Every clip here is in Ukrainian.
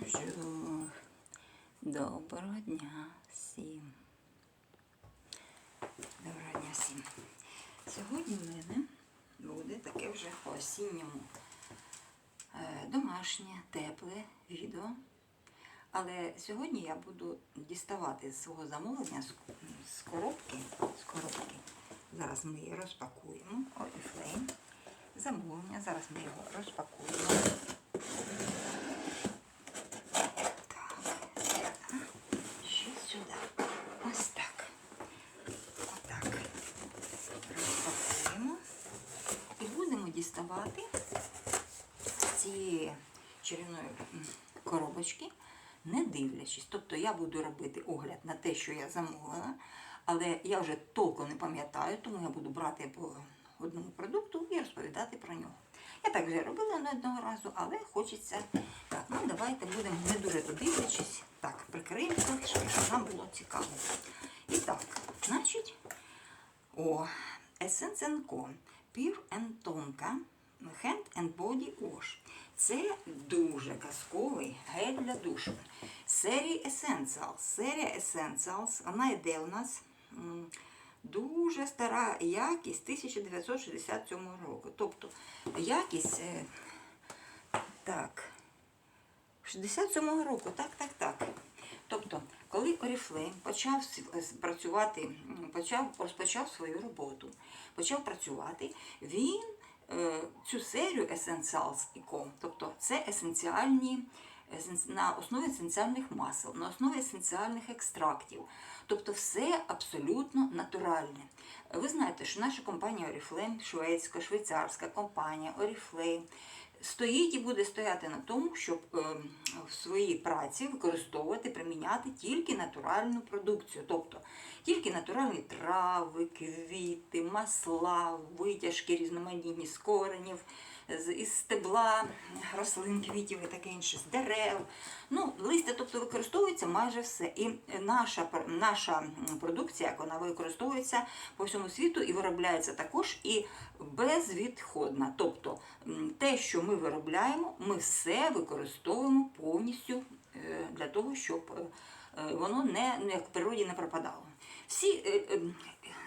Бонжур. Доброго дня всім. Доброго дня всім. Сьогодні в мене буде таке вже по осінньому е, домашнє, тепле відео. Але сьогодні я буду діставати з свого замовлення з, коробки. З коробки. Зараз ми її розпакуємо. Oriflame. Замовлення. Зараз ми його розпакуємо. Так, сюди. Ще сюди. Ось так. Отак. Розпакуємо. І будемо діставати з цієї чарівної м, коробочки, не дивлячись. Тобто я буду робити огляд на те, що я замовила, але я вже толком не пам'ятаю, тому я буду брати по одному продукту і розповідати про нього. Я так вже робила не одного разу, але хочеться. Так, ну давайте будемо не дуже дивлячись. Так, прикриємо трохи, щоб нам було цікаво. І так, значить, о, Essence Co. Pure and Tonka Hand and Body Wash. Це дуже казковий гель для душу. Серії Essentials. Серія Essentials, вона йде у нас дуже стара якість 1967 року. Тобто якість, е, так, 67-го року, так, так, так. Тобто, коли Oriflame почав с- працювати, почав, розпочав свою роботу, почав працювати, він е, цю серію Essentials Eco, тобто це есенціальні на основі есенціальних масел, на основі есенціальних екстрактів. Тобто все абсолютно натуральне. Ви знаєте, що наша компанія Oriflame, шведська, швейцарська компанія Oriflame, стоїть і буде стояти на тому, щоб е, в своїй праці використовувати, приміняти тільки натуральну продукцію, тобто тільки натуральні трави, квіти, масла, витяжки різноманітні з коренів, із стебла рослин, квітів і таке інше, з дерев. Ну, листя, тобто використовується майже все. І наша, наша продукція, як вона використовується по всьому світу і виробляється також і безвідходна. Тобто те, що ми виробляємо, ми все використовуємо повністю е, для того, щоб е, е, воно не, як в природі не пропадало. Всі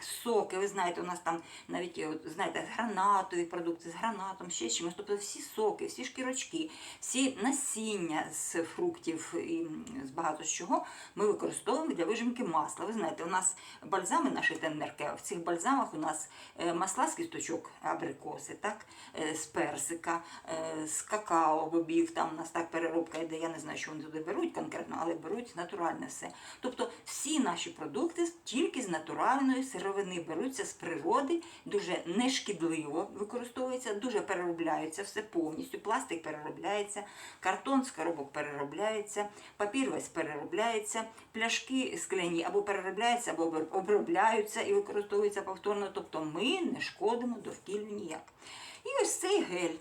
соки, ви знаєте, у нас там навіть е, знаєте, гранатові продукти з гранатом, ще чимось. Тобто всі соки, всі шкірочки, всі насіння з фруктів і з багато чого ми використовуємо для вижимки масла. Ви знаєте, у нас бальзами наші теннерке, в цих бальзамах у нас е, масла з кісточок абрикоси, так, е, з персика, з какао, бобів, там у нас так переробка йде, я не знаю, що вони туди беруть конкретно, але беруть натуральне все. Тобто всі наші продукти тільки з натуральної сировини беруться з природи, дуже нешкідливо використовуються, дуже переробляються все повністю. Пластик переробляється, картон з коробок переробляється, папір весь переробляється, пляшки скляні або переробляються, або обробляються і використовуються повторно. Тобто ми не шкодимо довкіллю ніяк. І ось цей гель.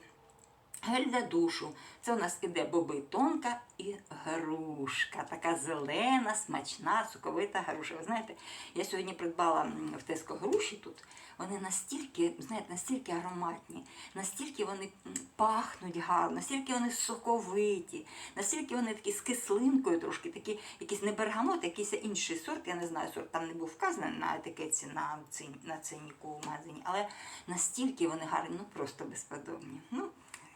Гель для душу. Це у нас іде боби тонка і грушка. Така зелена, смачна, соковита груша. Ви знаєте, я сьогодні придбала в Теско груші тут. Вони настільки, знаєте, настільки ароматні, настільки вони пахнуть гарно, настільки вони соковиті, настільки вони такі з кислинкою трошки, такі якісь не бергамот, якийсь інший сорт. Я не знаю, сорт там не був вказаний на етикетці на, цин, на цинніку в магазині, але настільки вони гарні, ну просто безподобні. Ну,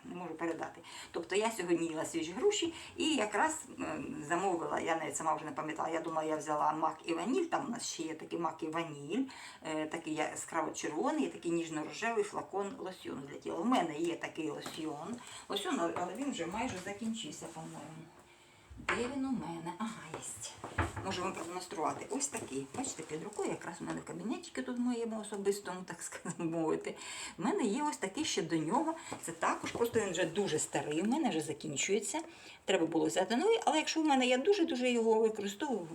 не можу передати. Тобто я сьогодні їла свіжі груші і якраз замовила, я навіть сама вже не пам'ятала, я думала, я взяла мак і ваніль, там у нас ще є такий мак і ваніль, е, такий яскраво червоний, такий ніжно-рожевий флакон лосьйону для тіла. У мене є такий лосьйон, лосьйон, але він вже майже закінчився, по-моєму. Де він у мене? Ага, єсть. Можу вам продемонструвати. Ось такий. Бачите, під рукою, якраз у мене в кабінетіки тут моєму особистому, так сказати, мовити. У мене є ось такий ще до нього. Це також, просто він вже дуже старий, у мене вже закінчується. Треба було взяти новий, але якщо в мене я дуже-дуже його використовую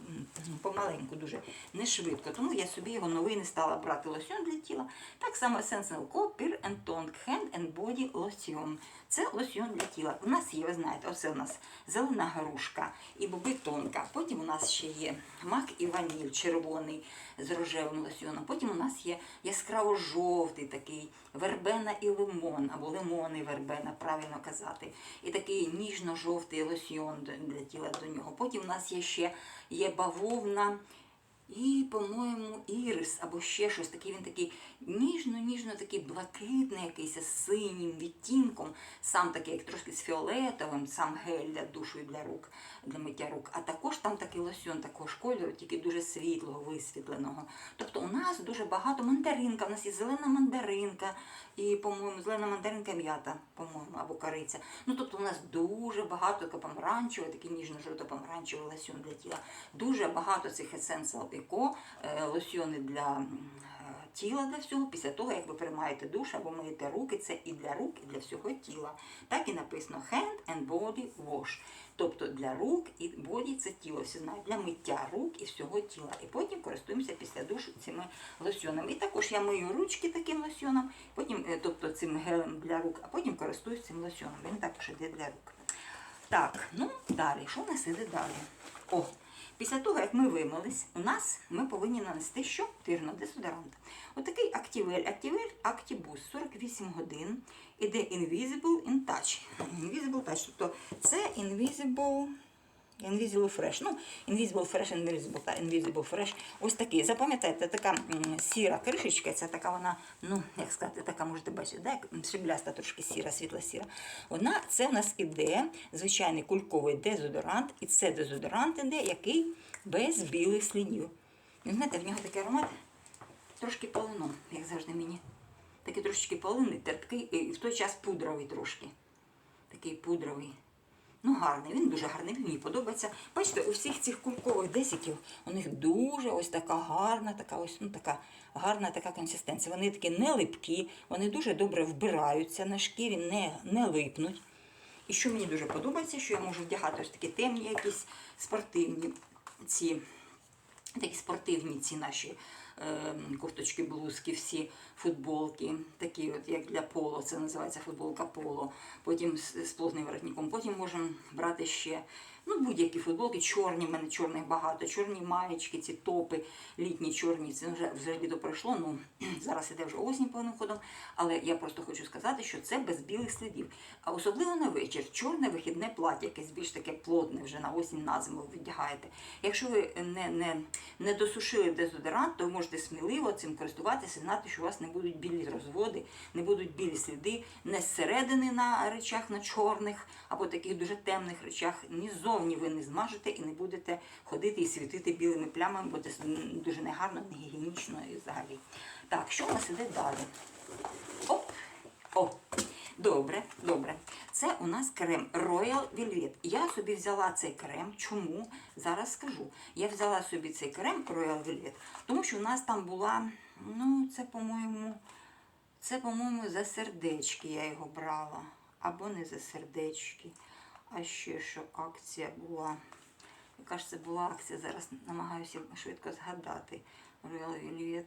помаленьку, дуже не швидко, тому я собі його новий не стала брати лосьон для тіла. Так само Essential Co. Pure and Tongue Hand and Body Lotion. Це лосьон для тіла. У нас є, ви знаєте, оце у нас зелена петрушка і боби тонка. Потім у нас ще є мак і ваніль червоний з рожевим лосьоном. Потім у нас є яскраво жовтий такий вербена і лимон, або лимони, вербена, правильно казати. І такий ніжно-жовтий лосьйон для тіла до нього. Потім у нас є ще є бавовна. І, по-моєму, ірис або ще щось такий. Він такий ніжно-ніжно, такий блакитний, якийсь з синім відтінком, сам такий, як трошки з фіолетовим, сам гель для душу і для рук, для миття рук. А також там такий лосьон такого ж кольору, тільки дуже світлого, висвітленого. Тобто у нас дуже багато мандаринка, у нас є зелена мандаринка, і, по-моєму, зелена мандаринка м'ята, по-моєму, або кориця. Ну, тобто у нас дуже багато помаранчевого, такий ніжно-жовто-помаранчевий лосьон для тіла. Дуже багато цих есенціал еко, е, лосьони для е, тіла для всього, після того, як ви приймаєте душ або миєте руки, це і для рук, і для всього тіла. Так і написано hand and body wash. Тобто для рук і боді це тіло, всі знають, для миття рук і всього тіла. І потім користуємося після душу цими лосьонами. І також я мию ручки таким лосьоном, потім, е, тобто цим гелем для рук, а потім користуюсь цим лосьоном. Він також іде для рук. Так, ну далі, що в нас іде далі? О, після того, як ми вимились, у нас ми повинні нанести що? Тирно, дезодорант. Отакий Активель, Активель Актібус 48 годин. Іде Invisible in Touch. Invisible Touch, тобто це Invisible. Invisible Fresh. Ну, Invisible Fresh, Invisible, та Invisible Fresh. Ось такий. Запам'ятайте, така сіра кришечка, це така вона, ну, як сказати, така можете бачити, да? як шибляста трошки сіра, світла-сіра. Вона, це у нас іде звичайний кульковий дезодорант, і це дезодорант іде, який без білих слідів. Знаєте, в нього такий аромат трошки полином, як завжди мені. Такий трошечки полинний, терпкий, і в той час пудровий трошки. Такий пудровий. Ну, гарний, він дуже гарний, він мені подобається. Бачите, у всіх цих кулькових десиків у них дуже ось така гарна, така ось ну така гарна така консистенція. Вони такі не липкі, вони дуже добре вбираються на шкірі, не, не липнуть. І що мені дуже подобається, що я можу вдягати ось такі темні, якісь спортивні ці такі спортивні ці наші кофточки, блузки, всі футболки, такі от як для поло, це називається футболка поло. Потім з, з плотним воротником. Потім можемо брати ще ну, будь-які футболки, чорні, в мене чорних багато, чорні маєчки, ці топи, літні чорні, це вже вже літо пройшло. Ну зараз іде вже осінь повним ходом. Але я просто хочу сказати, що це без білих слідів. А особливо на вечір, чорне вихідне плаття, якесь більш таке плотне, вже на осінь на зиму ви вдягаєте. Якщо ви не, не, не досушили дезодорант, то ви можете сміливо цим користуватися, знати, що у вас не будуть білі розводи, не будуть білі сліди, не зсередини на речах, на чорних або таких дуже темних речах. Ні ззовні ви не змажете і не будете ходити і світити білими плямами, бо це дуже негарно, не гігієнічно і взагалі. Так, що у нас іде далі? Оп! О! Добре, добре. Це у нас крем Royal Velvet. Я собі взяла цей крем. Чому? Зараз скажу. Я взяла собі цей крем Royal Velvet, тому що у нас там була, ну, це, по-моєму, це, по-моєму, за сердечки я його брала. Або не за сердечки. А ще що акція була. Яка ж це була акція? Зараз намагаюся швидко згадати. Royal Velvet.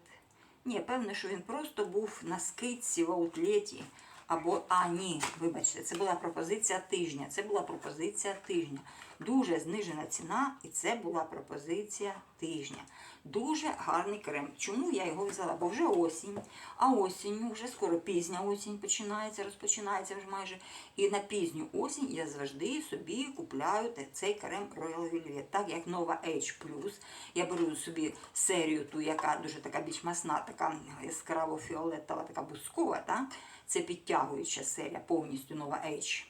Ні, певно, що він просто був на скидці в аутлеті. Або, а, ні, вибачте, це була пропозиція тижня. Це була пропозиція тижня. Дуже знижена ціна, і це була пропозиція тижня. Дуже гарний крем. Чому я його взяла? Бо вже осінь, а осінню вже скоро пізня осінь починається, розпочинається вже майже. І на пізню осінь я завжди собі купляю цей крем Royal Velvet. Так як нова H+. Я беру собі серію ту, яка дуже така більш масна, така яскраво фіолетова, така бускова. Так? Це підтягуюча серія, повністю нова H+,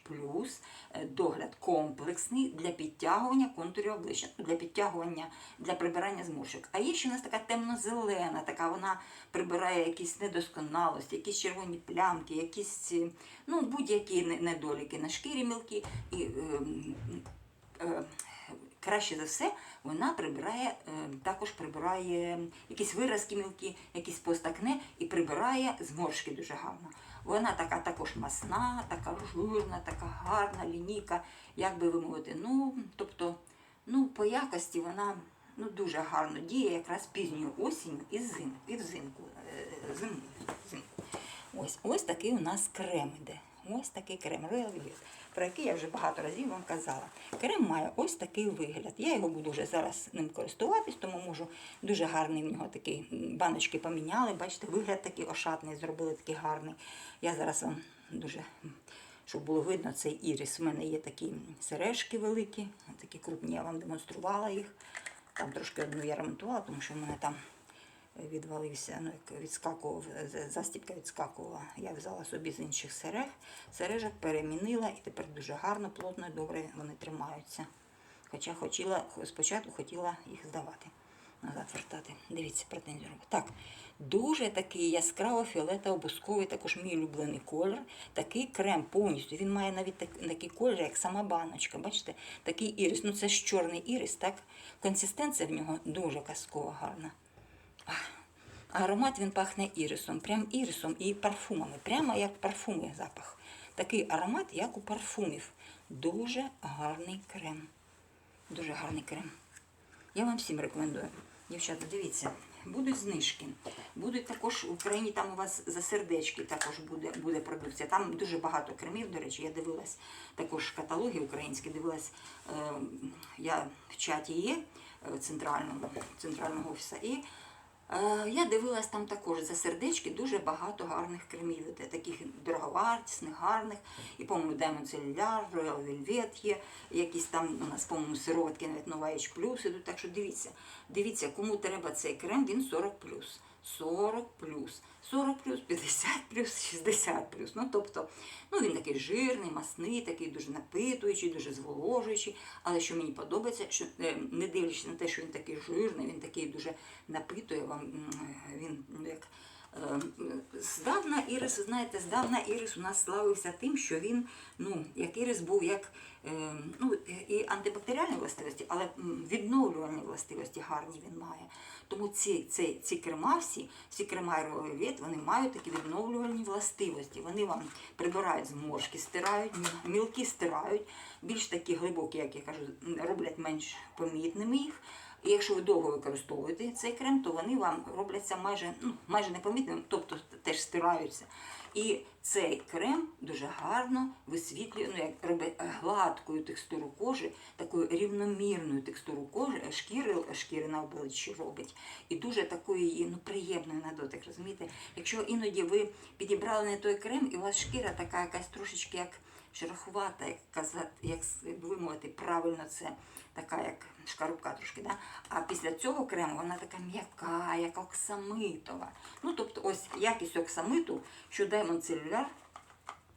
е, догляд комплексний для підтягування контурів обличчя, ну, для підтягування, для прибирання зморшок. А є ще у нас така темно-зелена, така вона прибирає якісь недосконалості, якісь червоні плямки, якісь е, ну, будь-які недоліки на шкірі мілкі. І, ем, е, краще за все вона прибирає, е, також прибирає якісь виразки мілкі, якісь постакне і прибирає зморшки дуже гарно. Вона така також масна, така жирна, така гарна лінійка, як би ви мовити. Ну, тобто, ну, по якості вона ну, дуже гарно діє якраз пізньою осінню і зим, і взимку. е, зим. взимку. Ось, ось такий у нас крем іде. Ось такий крем Royal Velvet, про який я вже багато разів вам казала. Крем має ось такий вигляд. Я його буду вже зараз ним користуватись, тому можу дуже гарний в нього такий баночки поміняли. Бачите, вигляд такий ошатний, зробили такий гарний. Я зараз вам дуже, щоб було видно, цей ірис. У мене є такі сережки великі, такі крупні, я вам демонструвала їх. Там трошки одну я ремонтувала, тому що в мене там відвалився, ну як відскакував, з- застібка відскакувала. Я взяла собі з інших серег, сережок перемінила і тепер дуже гарно, плотно і добре вони тримаються. Хоча хотіла, спочатку хотіла їх здавати, назад вертати. Дивіться, претензію роблю. Так, дуже такий яскраво фіолетово бусковий, також мій улюблений колір. Такий крем повністю. Він має навіть так, такий колір, як сама баночка. Бачите, такий ірис. Ну це ж чорний ірис, так? Консистенція в нього дуже казкова гарна. Аромат він пахне ірисом, прям ірисом і парфумами, прямо як парфуми запах. Такий аромат, як у парфумів. Дуже гарний крем. Дуже гарний крем. Я вам всім рекомендую. Дівчата, дивіться, будуть знижки. Будуть також в Україні, там у вас за сердечки також буде, буде продукція. Там дуже багато кремів, до речі, я дивилась також каталоги українські, дивилась, е, я в чаті є е, центральному, центрального офісу. Я дивилась там також за сердечки дуже багато гарних кремів, таких дороговартісних, гарних. І, по-моєму, Diamond Cellular, Royal Velvet є, якісь там у нас, по-моєму, сироватки навіть Nova H ідуть. Так що дивіться, дивіться, кому треба цей крем, він 40 40 40 50 60 Ну, тобто, ну він такий жирний, масний, такий дуже напитуючий, дуже зволожуючий. Але що мені подобається, що е, не дивлячись на те, що він такий жирний, він такий дуже напитує вам, він ну, як. Е, Здавна Ірис, знаєте, здавна Ірис у нас славився тим, що він, ну, як Ірис був як е, ну, і антибактеріальні властивості, але відновлювальні властивості гарні він має. Тому ці, ці, ці крема всі, всі крема Аеровет, вони мають такі відновлювальні властивості. Вони вам прибирають зморшки, стирають, мі- мілкі стирають, більш такі глибокі, як я кажу, роблять менш помітними їх. І якщо ви довго використовуєте цей крем, то вони вам робляться майже, ну, майже непомітними, тобто теж стираються. І цей крем дуже гарно висвітлює, ну як робить гладкою текстуру кожи, такою рівномірною текстуру кожи, е, шкіри, шкіри на обличчі робить. І дуже такою її ну, приємною на дотик, розумієте? Якщо іноді ви підібрали не той крем, і у вас шкіра така якась трошечки як шероховата, як казати, як вимовити правильно це така як шкарубка трошки, да? а після цього крему вона така м'яка, як оксамитова. Ну, тобто ось якість оксамиту, що Diamond Cellular,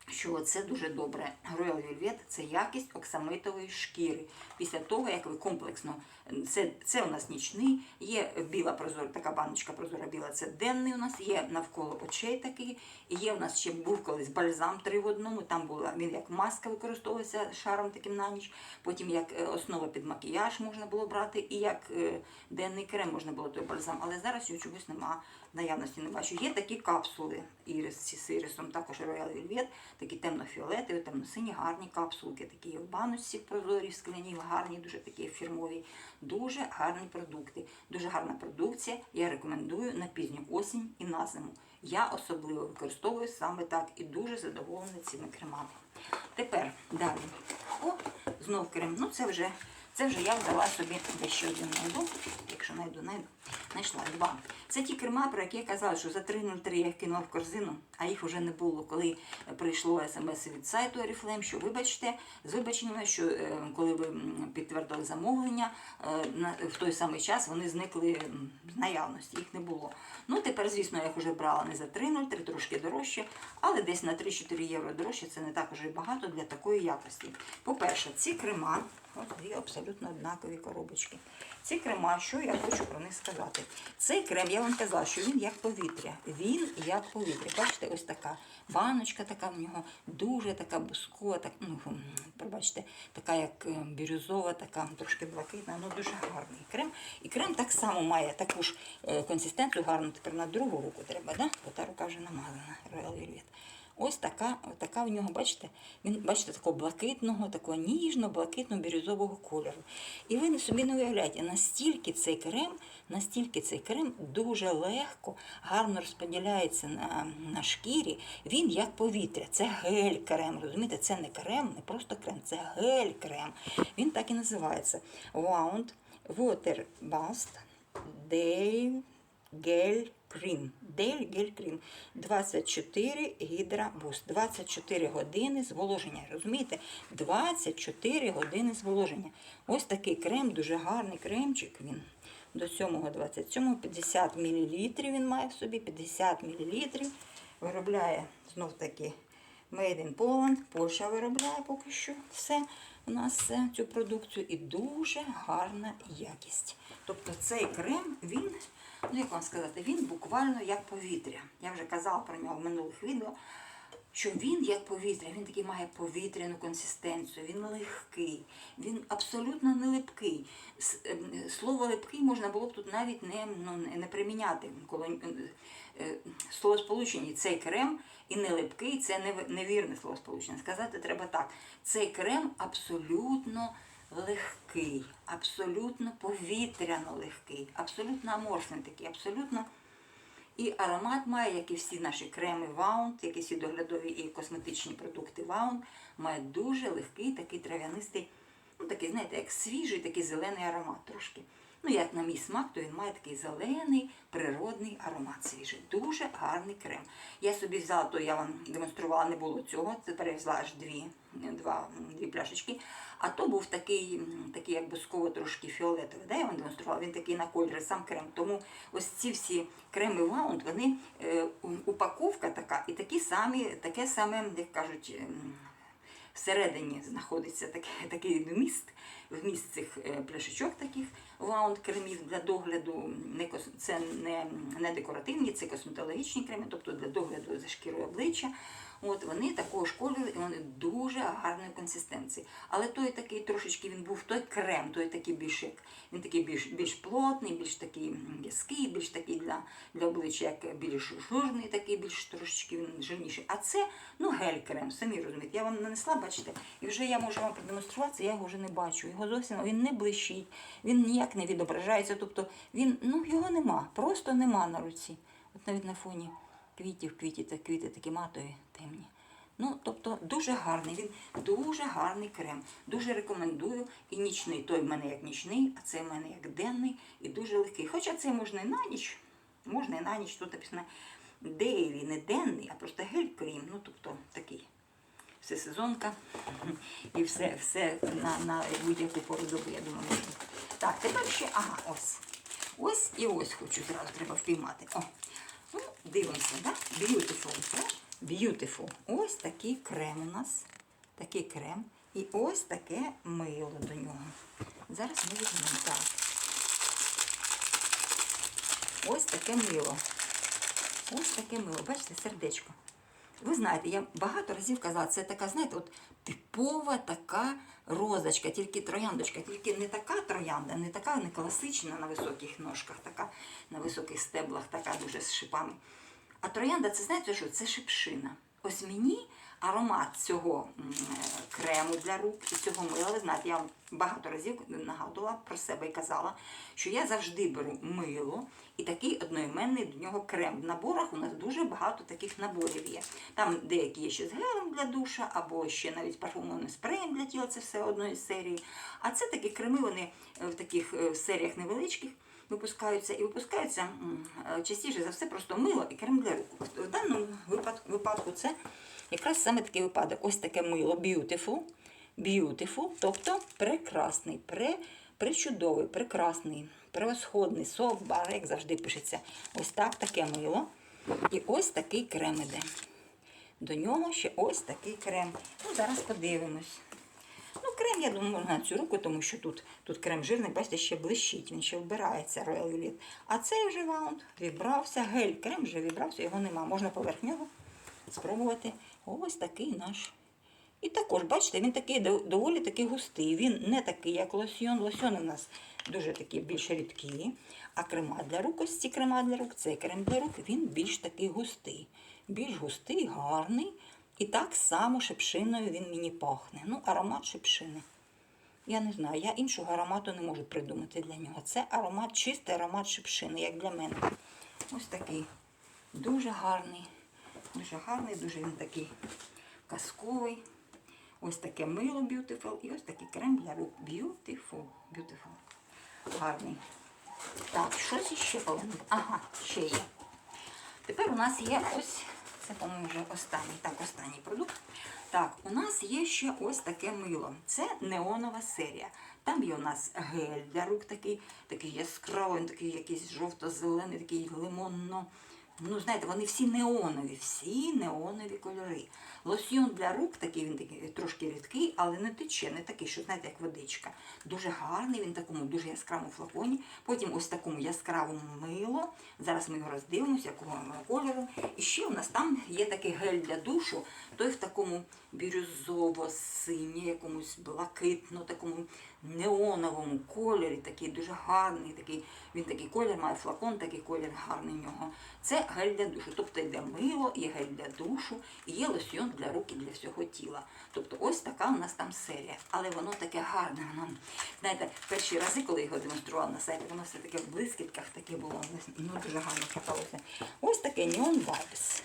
що це дуже добре. Royal Velvet – це якість оксамитової шкіри. Після того, як ви комплексно, це, це у нас нічний, є біла прозора, така баночка прозора біла, це денний у нас, є навколо очей такий, є у нас ще був колись бальзам три в одному, там була, він як маска використовувався шаром таким на ніч, потім як е, основа під макіяж можна було брати, і як е, денний крем можна було той бальзам, але зараз його чогось нема, наявності не бачу. Є такі капсули ірис з ірисом, також Royal Velvet, такі темно-фіолетові, темно-сині, гарні капсулки, такі в баночці прозорі, скляні, гарні, дуже такі фірмові. Дуже гарні продукти, дуже гарна продукція. Я рекомендую на пізню осінь і на зиму. Я особливо використовую саме так і дуже задоволена цими кремами. Тепер далі. О, знов крем. Ну це вже, це вже я взяла собі дещо один знайду. Якщо знайду, знайду. Знайшла два. Це ті керма, про які я казала, що за 3.03 я кинула в корзину, а їх вже не було, коли прийшло смс від сайту Oriflame, що вибачте, з вибаченнями, що е, коли ви підтвердили замовлення, е, в той самий час вони зникли з наявності, їх не було. Ну, тепер, звісно, я їх вже брала не за 3.03, трошки дорожче, але десь на 3-4 євро дорожче це не так уже багато для такої якості. По-перше, ці крема, от дві абсолютно однакові коробочки. Ці крема, що я хочу про них сказати. Цей крем, я вам казала, що він як повітря. Він як повітря. Бачите, ось така баночка така в нього, дуже така бускова, так, ну, пробачте, така як е, бірюзова, така трошки блакитна, ну дуже гарний крем. І крем так само має таку ж е, консистенцію гарну. Тепер на другу руку треба, да? та рука вже намазана, Royal Velvet. Ось така, така в нього, бачите, він, бачите, такого блакитного, такого ніжно-блакитно-бірюзового кольору. І ви собі не уявляєте, настільки цей крем, настільки цей крем дуже легко, гарно розподіляється на, на шкірі. Він як повітря. Це гель-крем. Розумієте, це не крем, не просто крем, це гель-крем. Він так і називається. Wound Water Bast Day Гель Крім. Дель гель крім. 24 гідра буст. 24 години зволоження. Розумієте? 24 години зволоження. Ось такий крем, дуже гарний кремчик. Він до 7-27, 50 мл він має в собі, 50 мл. Виробляє знов таки Made in Poland. Польща виробляє поки що все у нас все, цю продукцію і дуже гарна якість. Тобто цей крем, він, ну як вам сказати, він буквально як повітря. Я вже казала про нього в минулих відео, що він як повітря, він такий має повітряну консистенцію, він легкий, він абсолютно не липкий. Ем, Слово липкий можна було б тут навіть не, ну, не- приміняти. Коли е, словосполучення цей крем і не липкий це не- невірне словосполучення. Сказати треба так. Цей крем абсолютно легкий, абсолютно повітряно легкий, абсолютно аморфний такий, абсолютно. І аромат має, як і всі наші креми Ваунд, як і всі доглядові і косметичні продукти Ваунд, має дуже легкий такий трав'янистий, ну такий, знаєте, як свіжий, такий зелений аромат трошки. Ну, як на мій смак, то він має такий зелений, природний аромат свіжий. Дуже гарний крем. Я собі взяла, то я вам демонструвала, не було цього. Тепер я взяла аж дві, два, дві пляшечки. А то був такий, такий як бусково трошки фіолетовий. Да, я вам демонструвала, він такий на кольори, сам крем. Тому ось ці всі креми Ваунд, вони е, упаковка така і такі самі, таке саме, як кажуть, ем, всередині знаходиться такий, такий вміст, вміст цих е, пляшечок таких ваунд кремів для догляду. Не це не, не декоративні, це косметологічні креми, тобто для догляду за шкірою обличчя. От вони такого ж і вони дуже гарної консистенції. Але той такий трошечки він був той крем, той такий більш він такий більш більш плотний, більш такий в'язкий, більш такий для, для обличчя, як більш жирний, такий більш трошечки він жирніший. А це ну гель-крем, самі розумієте. Я вам нанесла, бачите, і вже я можу вам продемонструвати, я його вже не бачу. Його зовсім він не блищить, він ніяк не відображається. Тобто він ну його нема, просто нема на руці. От навіть на фоні квітів, квіті та квіти такі матові, темні. Ну, тобто дуже гарний, він дуже гарний крем. Дуже рекомендую. І нічний. Той в мене як нічний, а цей в мене як денний і дуже легкий. Хоча цей можна і на ніч, можна і на ніч, тут написано дейлі, не денний, а просто гель-крем. Ну, тобто такий все сезонка і все, все на, на будь-яку пору доби, я думаю. Так, тепер ще, ага, ось. Ось і ось хочу зразу треба впіймати. О. Ну, дивимося, да? Beautiful. так? Beautiful. Ось такий крем у нас. Такий крем. І ось таке мило до нього. Зараз ми візьмемо так. Ось таке мило. Ось таке мило. Бачите, сердечко. Ви знаєте, я багато разів казала, це така, знаєте, от типова така розочка, тільки трояндочка, тільки не така троянда, не така не класична на високих ножках, така на високих стеблах, така дуже з шипами. А троянда, це знаєте що? Це шипшина. Ось мені аромат цього крему для рук і цього мила, ви знаєте, я багато разів нагадувала про себе і казала, що я завжди беру мило і такий одноіменний до нього крем. В наборах у нас дуже багато таких наборів є. Там деякі є ще з гелем для душа, або ще навіть парфумовним спреєм для тіла, це все одної серії. А це такі креми, вони е, в таких е, серіях невеличких випускаються і випускаються е, частіше за все просто мило і крем для рук. В даному випадку, це якраз саме такий випадок. Ось таке мило Beautiful. Beautiful, тобто прекрасний, пре, пречудовий, прекрасний, превосходний, сок, бар, як завжди пишеться. Ось так таке мило. І ось такий крем іде. До нього ще ось такий крем. Ну, зараз подивимось. Крем, я думаю, на цю руку, тому що тут, тут крем жирний, бачите, ще блищить, він ще вбирається Royal Elite. А цей вже ваунд вібрався, гель, крем вже вібрався, його нема. Можна поверх нього спробувати. Ось такий наш. І також, бачите, він такий доволі такий густий. Він не такий, як лосьйон. Лосьони у нас дуже такі більш рідкі. А крема для рук, ось ці крема для рук, цей крем для рук, він більш такий густий. більш густий, гарний. І так само шипшиною він мені пахне. Ну, аромат шипшини. Я не знаю, я іншого аромату не можу придумати для нього. Це аромат, чистий аромат шипшини, як для мене. Ось такий. Дуже гарний. Дуже гарний, дуже він такий казковий. Ось таке мило Beautiful і ось такий крем для рук. Beautiful. Beautiful. Гарний. Так, щось іще повинно. Ага, ще є. Тепер у нас є ось, це, по-моєму, вже останній, так, останній продукт. Так, у нас є ще ось таке мило. Це неонова серія. Там є у нас гель для рук такий, такий яскравий, такий якийсь жовто-зелений, такий лимонно. Ну, знаєте, вони всі неонові, всі неонові кольори. Лосьйон для рук такий, він такий трошки рідкий, але не тече, не такий, що знаєте, як водичка. Дуже гарний, він такому дуже яскравому флаконі. Потім ось такому яскравому мило. Зараз ми його роздивимося, якого кольору. І ще у нас там є такий гель для душу, той в такому бірюзово-синє, якомусь блакитно, такому неоновому кольорі, такий дуже гарний, такий, він такий колір має флакон, такий колір гарний в нього. Це гель для душу. Тобто йде мило, є гель для душу, і є лосьйон для рук і для всього тіла. Тобто ось така у нас там серія. Але воно таке гарне. Воно, знаєте, перші рази, коли його демонструвала на сайті, воно все таке в блискітках таке було. Ну, дуже гарно читалося. Ось таке Neon Vibes.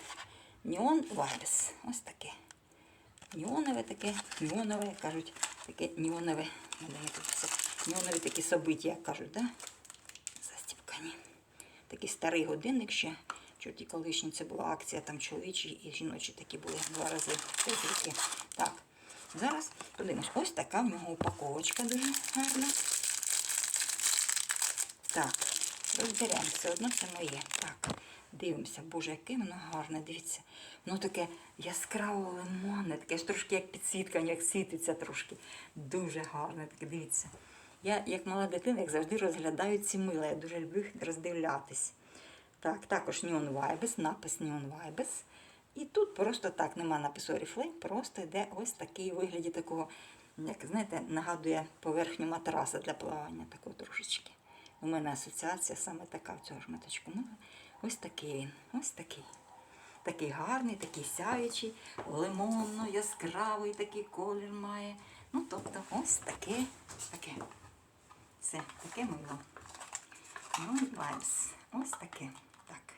Neon Vibes. Ось таке. Неонове таке, неонове, як кажуть, таке це, неонові такі собиття, як кажуть, да? Застіпкані. Такий старий годинник ще. Чорті колишні це була акція, там чоловічі і жіночі такі були два рази. Так, зараз подивимось. Ось така в нього упаковочка дуже гарна. Так, розберемо, все одно це моє. Так, дивимося, боже, яке воно гарне, дивіться. Воно таке яскраво лимонне, таке ж трошки як підсвітка, як світиться трошки. Дуже гарне, таке, дивіться. Я, як мала дитина, як завжди розглядаю ці мила. Я дуже люблю їх роздивлятись. Так, також Neon Vibes, напис Neon Vibes. І тут просто так нема напису Oriflame, просто йде ось такий вигляді такого, як знаєте, нагадує поверхню матраса для плавання, такого трошечки. У мене асоціація саме така в цього шматочку. Ну, ось такий він, ось такий. Такий гарний, такий сяючий, лимонно, яскравий такий колір має. Ну, тобто, ось таке, таке. Це таке мило. Ну, Vibes. Ось таке. Так.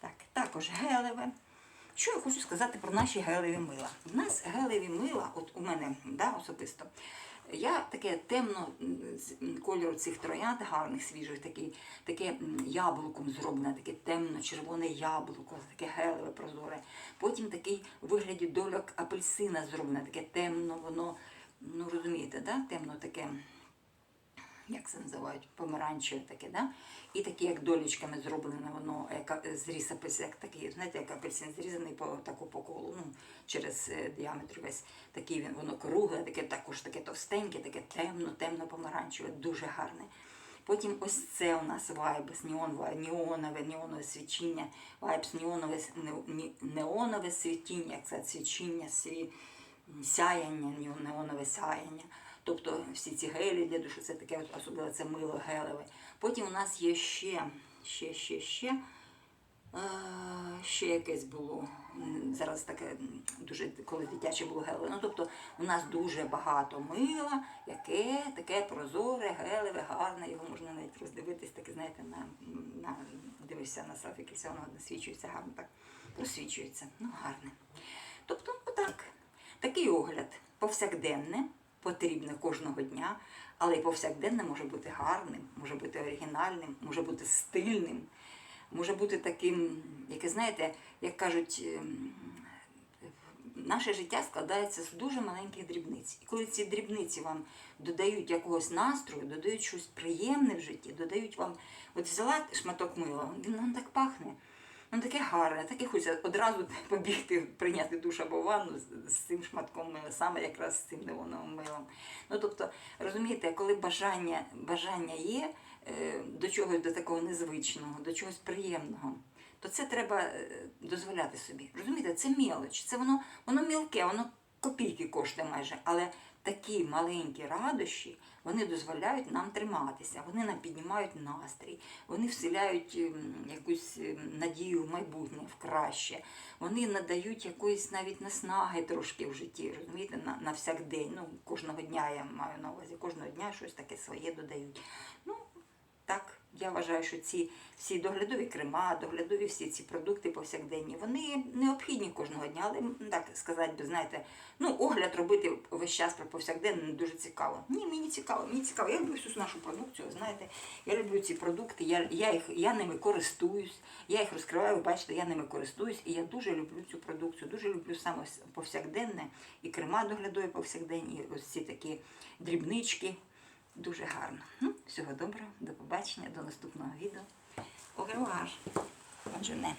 Так, також гелеве. Що я хочу сказати про наші гелеві мила? У нас гелеві мила, от у мене да, особисто. Я таке темно кольору цих троянд гарних, свіжих, такий, таке яблуком зроблене, таке темно-червоне яблуко, таке гелеве прозоре. Потім такий у вигляді дольок апельсина зроблене, таке темно, воно, ну розумієте, да? темно таке як це називають, помаранчеве таке, да? і таке, як долічками зроблене, воно е, апельсин, як такий, знаєте, як апельсин зрізаний по таку по колу, ну, через е, діаметр весь такий він, воно кругле, таке також таке товстеньке, таке темно, темно помаранчеве, дуже гарне. Потім ось це у нас вайбс, неон, неонове, неонове свічіння, вайбс, неонове, неонове світіння, як це свічіння, сві, сяяння, неонове сяяння. Тобто всі ці гелі для душу, це таке, от, особливо це мило гелеве. Потім у нас є ще, ще, ще, ще. Е, ще якесь було. Зараз таке дуже коли дитяче було гелеве. Ну, тобто у нас дуже багато мила, яке таке прозоре, гелеве, гарне. Його можна навіть роздивитись, таке, знаєте, на, на дивишся на селфіки, все воно насвічується гарно так. Просвічується. Ну, гарне. Тобто, отак. Такий огляд повсякденне, потрібне кожного дня, але й повсякденне може бути гарним, може бути оригінальним, може бути стильним, може бути таким, яке, знаєте, як кажуть, ем, наше життя складається з дуже маленьких дрібниць. І коли ці дрібниці вам додають якогось настрою, додають щось приємне в житті, додають вам, от взяла шматок мила, він вам так пахне. Ну таке гарне, таке хочеться одразу побігти, прийняти душ або ванну з, цим шматком мила, саме якраз з цим неоновим милом. Ну тобто, розумієте, коли бажання, бажання є е, до чогось до такого незвичного, до чогось приємного, то це треба е, дозволяти собі. Розумієте, це мелоч, це воно, воно мілке, воно копійки коштує майже, але такі маленькі радощі, вони дозволяють нам триматися, вони нам піднімають настрій, вони вселяють ем, якусь ем, надію в майбутнє, в краще. Вони надають якоїсь навіть наснаги трошки в житті, розумієте, на, на всякдень. Ну, кожного дня я маю на увазі, кожного дня щось таке своє додають. Ну, так, я вважаю, що ці всі доглядові крема, доглядові всі ці продукти повсякденні, вони необхідні кожного дня, але так сказати, би, знаєте, ну, огляд робити весь час про повсякденне не дуже цікаво. Ні, мені цікаво, мені цікаво. Я люблю всю нашу продукцію, знаєте, я люблю ці продукти, я, я, їх, я ними користуюсь, я їх розкриваю, ви бачите, я ними користуюсь, і я дуже люблю цю продукцію, дуже люблю саме повсякденне, і крема доглядові повсякденні, і ось ці такі дрібнички. Дуже гарно. Ну, всього доброго, до побачення, до наступного відео. Au Отже, journée.